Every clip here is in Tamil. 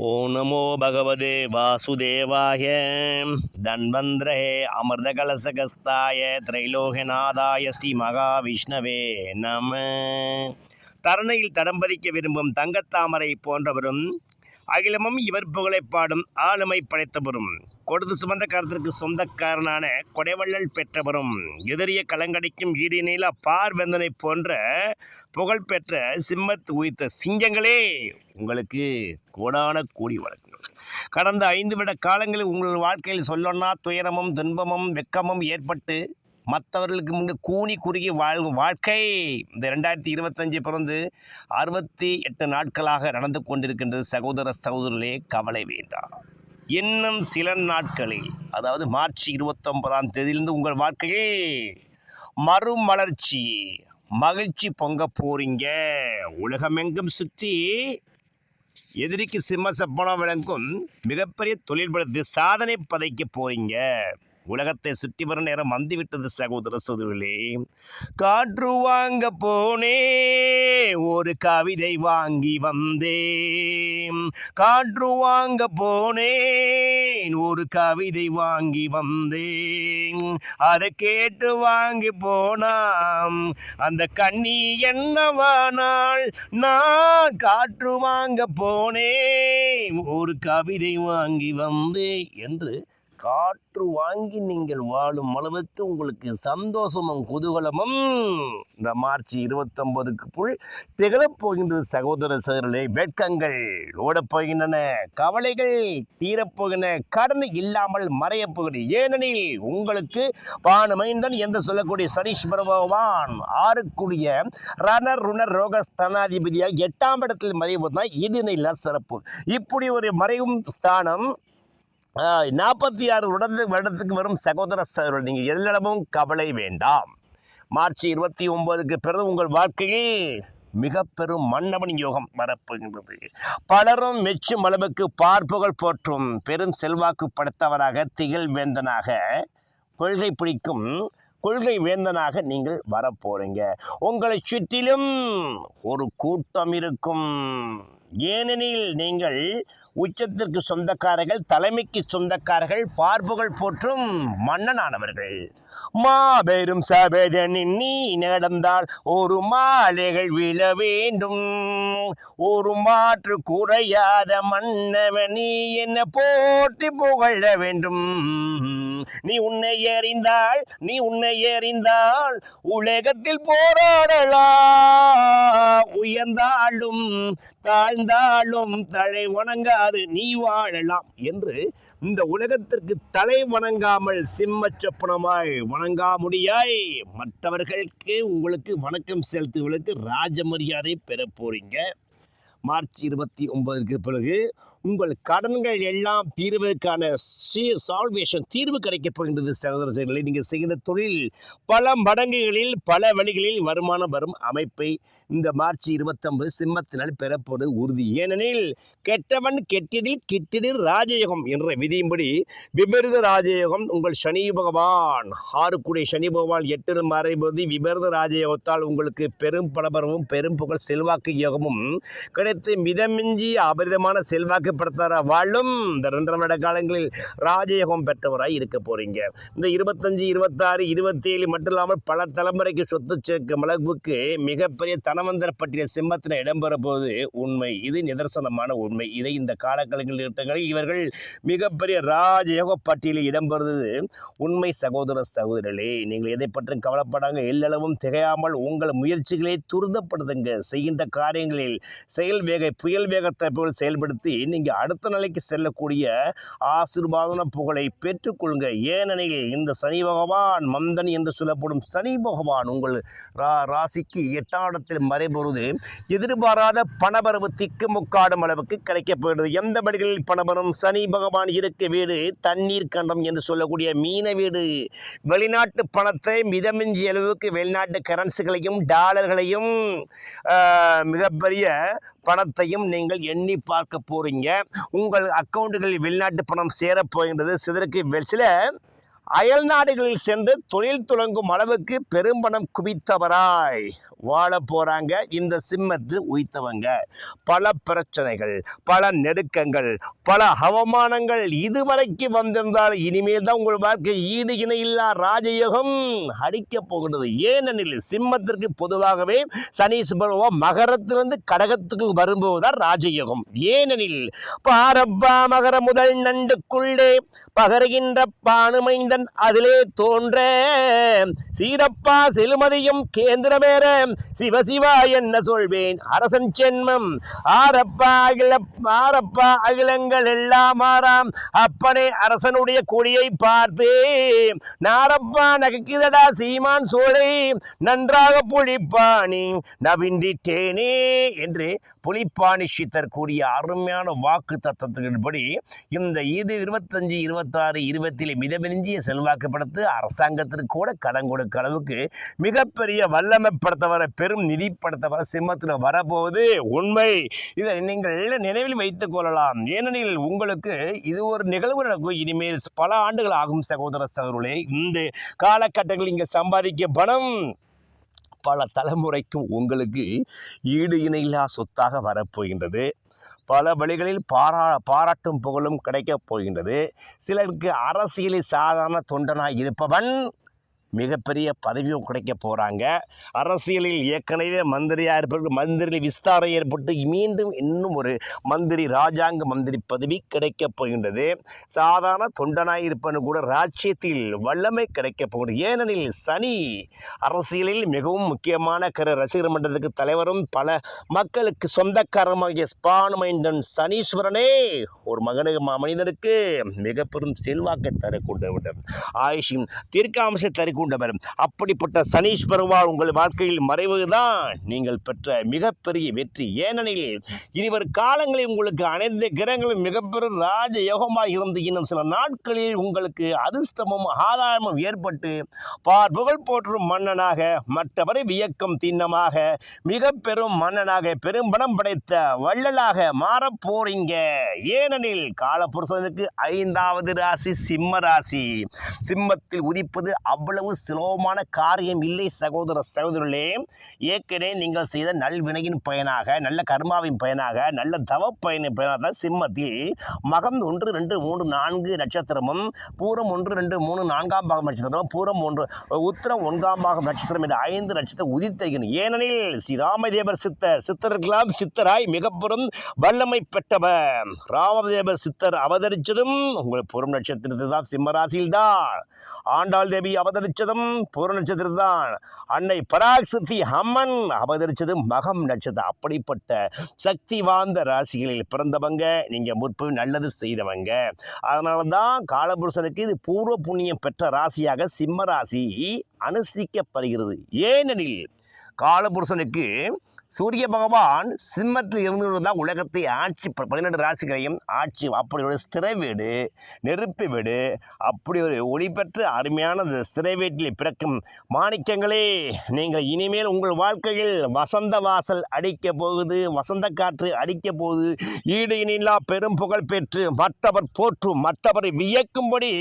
ஓம் நமோ பகவதே வாசுதேவாய தன்வந்திரே அமிர்த கலசகஸ்தாய திரைலோகநாதாய ஸ்ரீ மகாவிஷ்ணவே நம தரணையில் தடம்பதிக்க விரும்பும் தங்கத்தாமரை போன்றவரும் அகிலமும் இவர் புகழை பாடும் ஆளுமை படைத்தவரும் கொடுத்து சுமந்த கருத்திற்கு சொந்தக்காரனான கொடைவள்ளல் பெற்றவரும் எதிரிய கலங்கடிக்கும் ஈடிநில பார்வெந்தனை போன்ற புகழ்பெற்ற சிம்மத் உயிர்த்த சிங்கங்களே உங்களுக்கு கோடான கோடி வழக்கங்கள் கடந்த ஐந்து விட காலங்களில் உங்கள் வாழ்க்கையில் சொல்லணும்னா துயரமும் துன்பமும் வெக்கமும் ஏற்பட்டு மற்றவர்களுக்கு முன்பு கூனி குறுகி வாழும் வாழ்க்கை இந்த ரெண்டாயிரத்தி இருபத்தஞ்சு பிறந்து அறுபத்தி எட்டு நாட்களாக நடந்து கொண்டிருக்கின்றது. சகோதர சகோதரர்களே கவலை வேண்டாம். இன்னும் சில நாட்களில் அதாவது மார்ச் இருபத்தொன்பதாம் தேதியிலிருந்து உங்கள் வாழ்க்கையே மறுமலர்ச்சி மகிழ்ச்சி பொங்க போறீங்க. உலகமெங்கும் சுற்றி எதிரிக்கு சிம்ம சப்பனம் விளங்கும் மிகப்பெரிய தொழில் சாதனை பதைக்க போறீங்க. உலகத்தை சுற்றி வர நேரம் வந்துவிட்டது சகோதர சோதரிகளே. காற்று வாங்க போனே ஒரு கவிதை வாங்கி வந்தேன். காற்று வாங்க போனேன் ஒரு கவிதை வாங்கி வந்தேன். அதை கேட்டு வாங்கி போனாம். அந்த கண்ணி என்னவானால் நான் காற்று வாங்க போனேன் ஒரு கவிதை வாங்கி வந்தேன் என்று காற்று வாங்கி நீங்கள் வாழும் அளவுக்கு உங்களுக்கு சந்தோஷமும் குதூகலமும் இந்த மார்ச் இருபத்தொன்பதுக்கு புல் திகழப்போகின்றது சகோதர சகோதரர்களே வெட்கங்கள் ஓடப்போகின்றன கவலைகள் தீரப்போகின்றன கடன் இல்லாமல் மறையப்போகிறது ஏனெனில் உங்களுக்கு பானுமைந்தன் என்று சொல்லக்கூடிய சனீஷ் பகவான் ஆறுக்குரிய ரணர் ருணர் ரோக ஸ்தானாதிபதியாக எட்டாம் இடத்தில் மறைவது தான் இது நில சிறப்பு. இப்படி ஒரு மறைவும் ஸ்தானம் நாற்பத்தி ஆறு வருடத்து வருடத்துக்கு வரும் சகோதர சகோதரர் நீங்கள் எல்லளவும் கவலை வேண்டாம். மார்ச் இருபத்தி ஒன்பதுக்கு பிறகு உங்கள் வாழ்க்கையில் மிக பெரும் மன்னவன் யோகம் வரப்போகின்றது. பலரும் மெச்சும் அளவுக்கு பார்ப்புகள் போற்றும் பெரும் செல்வாக்கு படைத்தவராக திகழ் வேந்தனாக கொள்கை பிடிக்கும் கொள்கை வேந்தனாக நீங்கள் வரப்போறீங்க. உங்களை சுற்றிலும் ஒரு கூட்டம் இருக்கும். ஏனெனில் நீங்கள் உச்சத்திற்கு சொந்தக்காரர்கள் தலைமைக்கு சொந்தக்காரர்கள் பார்ப்புகள் போற்றும் மன்னனானவர்கள் மாபெரும் சபேதனின் நீ நடந்தால் ஒரு மாலைகள் விழ வேண்டும். ஒரு மாற்று குறையாத மன்னவன் நீ என்ன போற்றி புகழ வேண்டும். நீ உன்னை எறிந்தால் நீ உன்னை எறிந்தால் உலகத்தில் போராடலாம். உயர்ந்தாலும் தாழ்ந்தாலும் தலை வணங்காது நீ வாழலாம் என்று இந்த உலகத்திற்கு தலை வணங்காமல் சிம்ம சொப்பனமாய் வணங்கா முடியாய் மற்றவர்களுக்கு உங்களுக்கு வணக்கம் செலுத்துவதற்கு ராஜ மரியாதை பெற போறீங்க. மார்ச் இருபத்தி ஒன்பதுக்கு பிறகு உங்கள் கடன்கள் எல்லாம் தீர்வதற்கான சால்வேஷன் தீர்வு கிடைக்கப் போகின்றது சகோதர நீங்கள் செய்கிற தொழில் பல மடங்குகளில் பல வழிகளில் வருமானம் வரும் அமைப்பை இந்த மார்ச் இருபத்தொன்பது சிம்மத்தினால் பெறப்போவது உறுதி. ஏனெனில் கெட்டவன் கெட்டிடில் கிட்டிடில் ராஜயோகம் என்ற விதியின்படி விபரீத ராஜயோகம் உங்கள் சனி பகவான். ஆறுக்குடி சனி பகவான் எட்டு மறைபோது விபரீத ராஜயோகத்தால் உங்களுக்கு பெரும் பலபரவும் பெரும் புகழ் செல்வாக்கு யோகமும் கிடைத்து மிதமிஞ்சி அபரிதமான செல்வாக்கு படுத்தார வாழும் இந்த ரெண்டரை வருட காலங்களில் ராஜயோகம் பெற்றவராய் இருக்க போறீங்க. இந்த இருபத்தஞ்சு இருபத்தாறு இருபத்தேழு மட்டும் இல்லாமல் பல தலைமுறைக்கு சொத்து சேர்க்கும் அளவுக்கு மிகப்பெரிய தனவந்தர பட்டியல் சிம்மத்தில் இடம்பெற போது உண்மை. இது நிதர்சனமான உண்மை. இதை இந்த காலகட்டங்களில் இவர்கள் மிகப்பெரிய ராஜயோக பட்டியலில் இடம்பெறுவது உண்மை சகோதர சகோதரர்களே. நீங்கள் எதை பற்றியும் கவலைப்படாங்க எல்லளவும் திகையாமல் உங்கள் முயற்சிகளை துரிதப்படுத்துங்க. செய்கின்ற காரியங்களில் செயல் வேக புயல் வேகத்தை போல் செயல்படுத்தி நீங்கள் அடுத்த நிலைக்கு செல்லக்கூடிய ஆசீர்வாதன புகழை பெற்றுக்கொள்ளுங்க. ஏனெனில் இந்த சனி பகவான் மந்தன் என்று சொல்லப்படும் சனி பகவான் உங்கள் ரா ராசிக்கு எட்டாம் இடத்தில் மறைபொழுது எதிர்பாராத பணபரவு திக்கு முக்காடும் அளவுக்கு கிடைக்கப்படுகிறது எந்த படிகளில் பணபரம் சனி பகவான் இருக்க வீடு தண்ணீர் கண்டம் என்று சொல்லக்கூடிய மீன வீடு? வெளிநாட்டு பணத்தை மிதமிஞ்சிய அளவுக்கு வெளிநாட்டு கரன்சிகளையும் டாலர்களையும் மிகப்பெரிய பணத்தையும் நீங்கள் எண்ணி பார்க்க போறீங்க. உங்கள் அக்கௌண்ட்டுகளில் வெளிநாட்டு பணம் சேரப்போகின்றது. சிலருக்கு சில அயல் நாடுகளில் சென்று தொழில் தொடங்கும் அளவுக்கு பெரும்பணம் குவித்தவராய். வாழ போகிறாங்க இந்த சிம்மத்து உய்த்தவங்க. பல பிரச்சனைகள் பல நெருக்கங்கள் பல அவமானங்கள் இதுவரைக்கும் வந்திருந்தால் இனிமேல் தான் உங்கள் வாழ்க்கை ஈடு இணை இல்லா ராஜயோகம் அடிக்க போகிறது ஏனெனில் சிம்மத்திற்கு பொதுவாகவே சனி சுபருவம் மகரத்திலிருந்து கடகத்துக்கு வரும்போதுதான் ராஜயோகம். ஏனெனில் பாரப்பா மகர முதல் நண்டுக்குள்ளே பகருகின்ற பானுமைந்தன் அதிலே தோன்ற. சீரப்பா செலுமதியும் கேந்திரமேற சிவசிவா என்ன சொல்வேன்? அரசன் சென்மம். ஆரப்பா அகில ஆரப்பா அகிலங்கள் எல்லாம் ஆறாம். அப்பனே அரசனுடைய கொடியை பார்த்து நாரப்பா நகைக்குதடா சீமான் சோழை நன்றாக புலிப்பாணி நவின்றிட்டேனே என்று புலிப்பாணி சித்தர் கூறிய அருமையான வாக்கு தத்துவத்தின்படி இந்த இது இருபத்தஞ்சு இருபத்தாறு இருபத்திலே மிதமிஞ்சிய செல்வாக்கு படுத்து அரசாங்கத்திற்கு கூட கடன் கொடுக்க அளவுக்கு மிகப்பெரிய வல்லமை படுத்தவர் பெரும் நிதி வர சிம்மத்தில் வரப்போவது உண்மை. இதை நீங்கள் நினைவில் வைத்துக் கொள்ளலாம். ஏனெனில் உங்களுக்கு இது ஒரு நிகழ்வு நடக்கும். இனிமேல் பல ஆண்டுகள் ஆகும் சகோதர சகோதரர்களே. இந்த காலகட்டங்களில் இங்கே சம்பாதிக்க பணம் பல தலைமுறைக்கும் உங்களுக்கு ஈடு இணையில்லா சொத்தாக வரப்போகின்றது. பல வழிகளில் பாரா பாராட்டும் புகழும் கிடைக்கப் போகின்றது. சிலருக்கு அரசியலில் சாதாரண தொண்டனாக இருப்பவன் மிகப்பெரிய பதவியும் கிடைக்க போகிறாங்க அரசியலில் ஏற்கனவே மந்திரியாக இருப்பவர்கள் மந்திரியில் விஸ்தாரம் ஏற்பட்டு மீண்டும் இன்னும் ஒரு மந்திரி ராஜாங்க மந்திரி பதவி கிடைக்கப் போகின்றது. சாதாரண தொண்டனாய் இருப்பவன் கூட ராஜ்யத்தில் வல்லமை கிடைக்கப் போகிறது ஏனெனில் சனி அரசியலில் மிகவும் முக்கியமான கரு. ரசிகர் மன்றத்துக்கு தலைவரும் பல மக்களுக்கு சொந்தக்காரமாகிய ஸ்பானுமைண்டன் சனீஸ்வரனே ஒரு மகனுக்கு மனிதனுக்கு மிக பெரும் செல்வாக்கை தரக்கூடிய ஆயுஷின் தீர்க்காம்சை பூண்டவர் அப்படிப்பட்ட சனீஸ்வரவால் உங்கள் வாழ்க்கையில் மறைவுதான் நீங்கள் பெற்ற மிகப்பெரிய வெற்றி. ஏனெனில் இனிவர் காலங்களில் உங்களுக்கு அனைத்து கிரகங்களும் மிகப்பெரும் ராஜ யோகமாக இருந்து இன்னும் சில நாட்களில் உங்களுக்கு அதிர்ஷ்டமும் ஆதாயமும் ஏற்பட்டு பார் புகழ் போற்றும் மன்னனாக மற்றவரை வியக்கும் திண்ணமாக மிக பெரும் மன்னனாக பெரும் பணம் படைத்த வள்ளலாக மாறப் போறீங்க. ஏனெனில் காலபுருஷனுக்கு ஐந்தாவது ராசி சிம்ம ராசி. சிம்மத்தில் உதிப்பது அவ்வளவு சுலபமான காரியம் இல்லை சகோதர சகோதரர்களே. ஏற்கனவே நீங்கள் செய்த நல்வினையின் பயனாக நல்ல கர்மாவின் பயனாக நல்ல தவ பயனின் பயனாக தான் சிம்மத்தில் மகம் ஒன்று ரெண்டு மூன்று நான்கு நட்சத்திரமும் பூரம் ஒன்று ரெண்டு மூணு நான்காம் பாகம் நட்சத்திரம் பூரம் ஒன்று உத்திரம் ஒன்றாம் பாகம் நட்சத்திரம் என்ற ஐந்து நட்சத்திரம் உதித்தகின். ஏனெனில் ஸ்ரீராமதேவர் சித்த சித்தர் சித்தராய் மிகப்பெரும் வல்லமை பெற்றவர். ராமதேவர் சித்தர் அவதரித்ததும் உங்கள் புறம் நட்சத்திரத்தை தான் சிம்மராசியில் தான் ஆண்டாள் தேவி அவதரித்ததும் பூர நட்சத்திரம் தான் அன்னை பராசக்தி அம்மன் அவதரித்தது மகம் நட்சத்திரம். அப்படிப்பட்ட சக்தி வாய்ந்த ராசிகளில் பிறந்தவங்க நீங்கள் முற்பு நல்லது செய்தவங்க. அதனால தான் காலபுருஷனுக்கு இது பூர்வ புண்ணியம் பெற்ற ராசியாக சிம்ம ராசி அனுசிக்கப்படுகிறது ஏனெனில் காலபுருஷனுக்கு சூரிய பகவான் சிம்மத்தில் இருந்து தான் உலகத்தை ஆட்சி ப- ராசிகளையும் ஆட்சி அப்படி ஒரு ஸ்திர வீடு நெருப்பு வீடு அப்படி ஒரு ஒளி பெற்ற அருமையான அந்த ஸ்திரை வீட்டில் பிறக்கும் மாணிக்கங்களே நீங்கள் இனிமேல் உங்கள் வாழ்க்கையில் வசந்த வாசல் அடிக்க போகுது வசந்த காற்று அடிக்க போகுது. ஈடு இனில்லா பெரும் புகழ் பெற்று மற்றவர் போற்றும் மற்றவரை வியக்கும்படி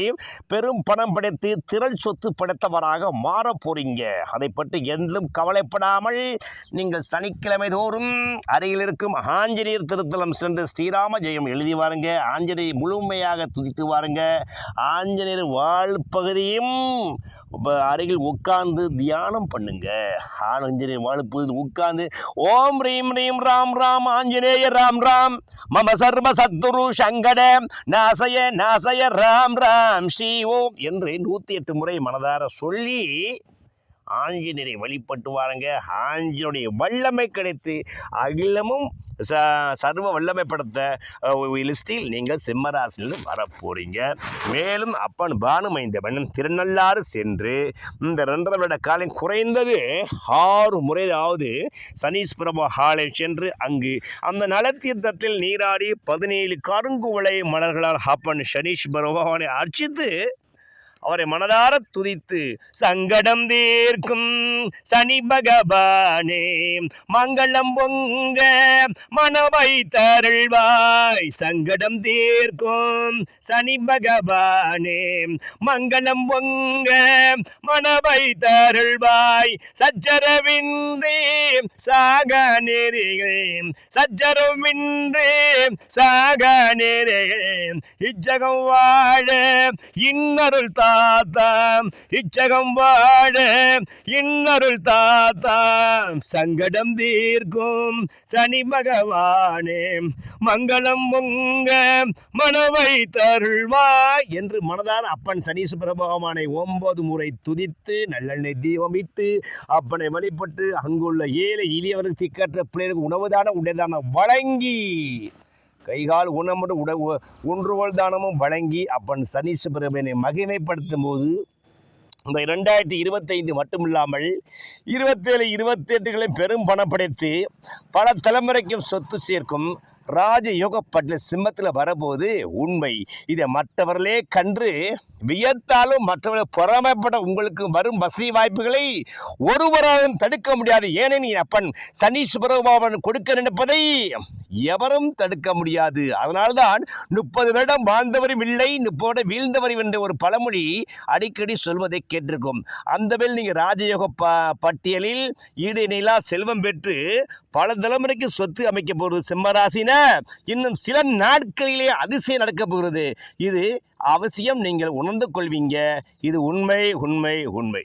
பெரும் பணம் படைத்து திரள் சொத்து படைத்தவராக மாறப் போறீங்க. அதை பற்றி எந்திலும் கவலைப்படாமல் நீங்கள் தனி சனிக்கிழமை தோறும் அருகில் இருக்கும் ஆஞ்சநேயர் திருத்தலம் சென்று ஸ்ரீராம ஜெயம் எழுதி வாருங்க. ஆஞ்சநேயர் முழுமையாக துதித்து வாருங்க. ஆஞ்சநேயர் வாழ் பகுதியும் அருகில் உட்கார்ந்து தியானம் பண்ணுங்க. ஆஞ்சநேயர் வாழ்ப்பகுதியில் உட்கார்ந்து ஓம் ரீம் ரீம் ராம் ராம் ஆஞ்சநேய ராம் ராம் மம சர்வ சத்துரு சங்கட நாசய நாசய ராம் ராம் ஸ்ரீ ஓம் என்று நூற்றி எட்டு முறை மனதார சொல்லி ஆஞ்சநேயரை வழிபட்டு வாருங்க. ஆஞ்சனுடைய வல்லமை கிடைத்து அகிலமும் ச சர்வ வல்லமை படுத்த லிஸ்டில் நீங்கள் சிம்மராசியில் வரப்போகிறீங்க மேலும் அப்பன் பானுமைந்தவன் திருநள்ளாறு சென்று இந்த ரெண்டரை வருட காலம் குறைந்தது ஆறு முறையாவது சனீஸ்வரப ஹாலை சென்று அங்கு அந்த நலத்தீர்த்தத்தில் நீராடி பதினேழு கருங்குவளை மலர்களால் அப்பன் சனீஸ்வர பகவானை அர்ச்சித்து அவரை மனதார துதித்து சங்கடம் தீர்க்கும் சனி பகவானே மங்களம் பொங்க மனவை தருள்வாய் சங்கடம் தீர்க்கும் சனி பகவானே மங்களம் பொங்க மனவை தருள்வாய் சச்சரவின்றி சாக நெறிகள் சச்சரவின்றி சாக நெறிகள் இச்சகம் வாழ இன்னருள் தாத்தா இச்சகம் வாழ இன்னருள் தாத்தா சங்கடம் தீர்க்கும் சனி பகவானே மங்களம் உங்க மனவை தருள்வாய் என்று மனதால் அப்பன் சனீஸ் பகவானை ஒன்பது முறை துதித்து நல்லெண்ணெய் தீபமிட்டு அப்பனை வழிபட்டு அங்குள்ள ஏழை எளியவருக்கு திக்கற்ற பிள்ளைகளுக்கு உணவுதான உடையதான வழங்கி கைகால் ஊனமுடு உட ஒன்றுகோல் தானமும் வழங்கி அப்பன் சனீஸ்வரனை மகிமைப்படுத்தும் போது இந்த ரெண்டாயிரத்தி இருபத்தைந்து மட்டுமில்லாமல் இருபத்தேழு இருபத்தெட்டுகளை பெரும் பணம் படைத்து பல தலைமுறைக்கும் சொத்து சேர்க்கும் ராஜயோகப்பட்ட சிம்மத்தில் வரபோது உண்மை. இதை மற்றவர்களே கன்று வியத்தாலும் மற்றவர்கள் பொறாமைப்பட உங்களுக்கு வரும் வசதி வாய்ப்புகளை ஒருவராலும் தடுக்க முடியாது. ஏனெனில் அப்பன் சனி சுபரபாவன் கொடுக்க நினைப்பதை எவரும் தடுக்க முடியாது. அதனால்தான் முப்பது வருடம் வாழ்ந்தவரும் இல்லை முப்பது வீழ்ந்தவரும் என்ற ஒரு பழமொழி அடிக்கடி சொல்வதை கேட்டிருக்கும். அந்த வேள் நீங்கள் ராஜயோக ப பட்டியலில் ஈடு செல்வம் பெற்று பல தலைமுறைக்கு சொத்து அமைக்க போகிறது இன்னும் சில நாட்களிலே அதிசயம் நடக்க போகிறது. இது அவசியம் நீங்கள் உணர்ந்து கொள்வீங்க. இது உண்மை உண்மை உண்மை.